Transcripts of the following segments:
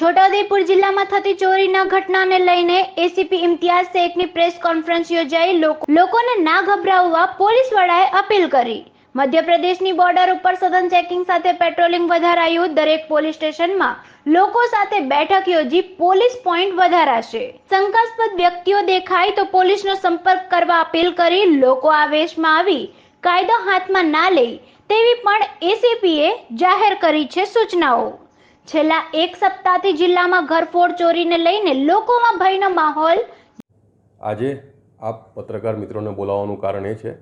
છોટાઉદેપુર જિલ્લામાં થતી ચોરીના ઘટનાને લઈને એસીપી ઇમ્તિયાઝ શેખની પ્રેસ કોન્ફરન્સ યોજાઈ. લોકો- લોકોને ના ગભરાવવા પોલીસ વડાએ અપીલ કરી. મધ્યપ્રદેશની બોર્ડર ઉપર સઘન ચેકિંગ સાથે પેટ્રોલિંગ વધારાયું દરેક પોલીસ સ્ટેશનમાં. લોકો સાથે બેઠક યોજી પોલીસ પોઈન્ટ વધારાશે. શંકાસ્પદ વ્યક્તિઓ દેખાય તો પોલીસનો સંપર્ક કરવા અપીલ કરી લોકો આવેશમાં આવી, કાયદો હાથમાં ના લે તેવી પણ એસીપીએ જાહેર કરી છે સૂચનાઓ. છેલ્લા એક સપ્તાહથી જિલ્લામાં ઘરફોડ ચોરીને લઈને લોકોમાં ભયનો માહોલ. આજે આ પત્રકાર મિત્રોને બોલાવવાનું કારણ એ છે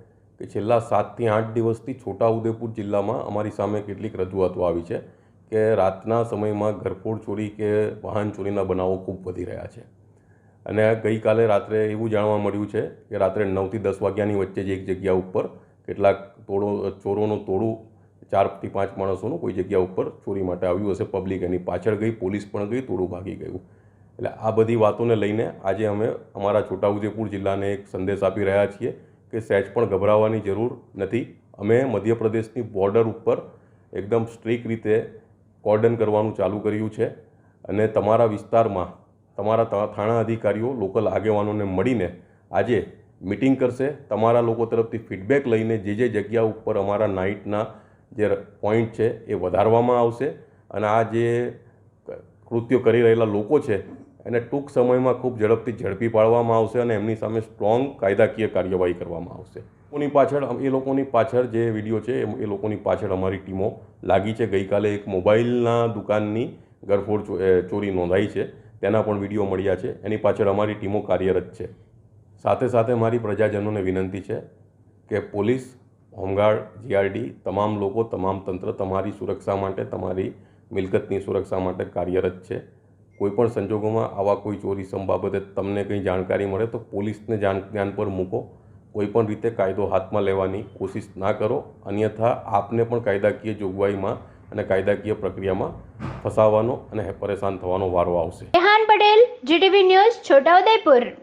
કે છેલ્લા સાતથી આઠ દિવસથી છોટાઉદેપુર જિલ્લામાં અમારી સામે કેટલીક રજૂઆતો આવી છે કે રાતના સમયમાં ઘરફોડ ચોરી કે વાહન ચોરીના બનાવો ખૂબ વધી રહ્યા છે. અને ગઈકાલે રાત્રે એવું જાણવા મળ્યું છે કે રાત્રે નવથી દસ વાગ્યાની વચ્ચે જ એક જગ્યા ઉપર કેટલાક તોડો, ચોરોનું તોડું ચારથી પાંચ માણસોનું કોઈ જગ્યા ઉપર ચોરી માટે આવ્યું હશે. પબ્લિક એની પાછળ ગઈ, પોલીસ પણ ગઈ, તોડું ભાગી ગયું. એટલે આ બધી વાતોને લઈને આજે અમે અમારા છોટાઉદેપુર જિલ્લાને એક સંદેશ આપી રહ્યા છીએ કે સહેજ પણ ગભરાવાની જરૂર નથી. અમે મધ્યપ્રદેશની બોર્ડર ઉપર એકદમ સ્ટ્રીક રીતે કોર્ડન કરવાનું ચાલુ કર્યું છે અને તમારા વિસ્તારમાં તમારા થાણા અધિકારીઓ, લોકલ આગેવાનોને મળીને આજે મિટિંગ કરશે. તમારા લોકો તરફથી ફીડબેક લઈને જે જે જગ્યા ઉપર અમારા નાઇટના જે પોઈન્ટ છે એ વધારવામાં આવશે અને આ જે કૃત્યો કરી રહેલા લોકો છે, એને ટૂંક સમયમાં ખૂબ ઝડપથી ઝડપી પાડવામાં આવશે અને એમની સામે સ્ટ્રોંગ કાયદાકીય કાર્યવાહી કરવામાં આવશે. લોકોની પાછળ એ લોકોની પાછળ જે વીડિયો છે એ- લોકોની પાછળ અમારી ટીમો લાગી છે. ગઈકાલે એક મોબાઈલના દુકાનની ગરફોડ ચોરી નોંધાઈ છે. તેના પણ વીડિયો મળ્યા છે. એની પાછળ અમારી ટીમો કાર્યરત છે. સાથે સાથે મારી પ્રજાજનોને વિનંતી છે કે પોલીસ હોમગાર્ડ, જીઆરડી, તમામ લોકો, તમામ તંત્ર તમારી સુરક્ષા માટે, તમારી મિલકતની સુરક્ષા માટે કાર્યરત છે. કોઈપણ સંજોગોમાં આવા કોઈ ચોરી સમ બાબતે તમને કંઈ જાણકારી મળે તો પોલીસને જાણ, જ્ઞાન પર મૂકો. કોઈપણ રીતે કાયદો હાથમાં લેવાની કોશિશ ના કરો. અન્યથા આપને પણ કાયદાકીય જોગવાઈમાં અને કાયદાકીય પ્રક્રિયામાં ફસાવાનો અને પરેશાન થવાનો વારો આવશે. Patel, GTV news Chhota Udepur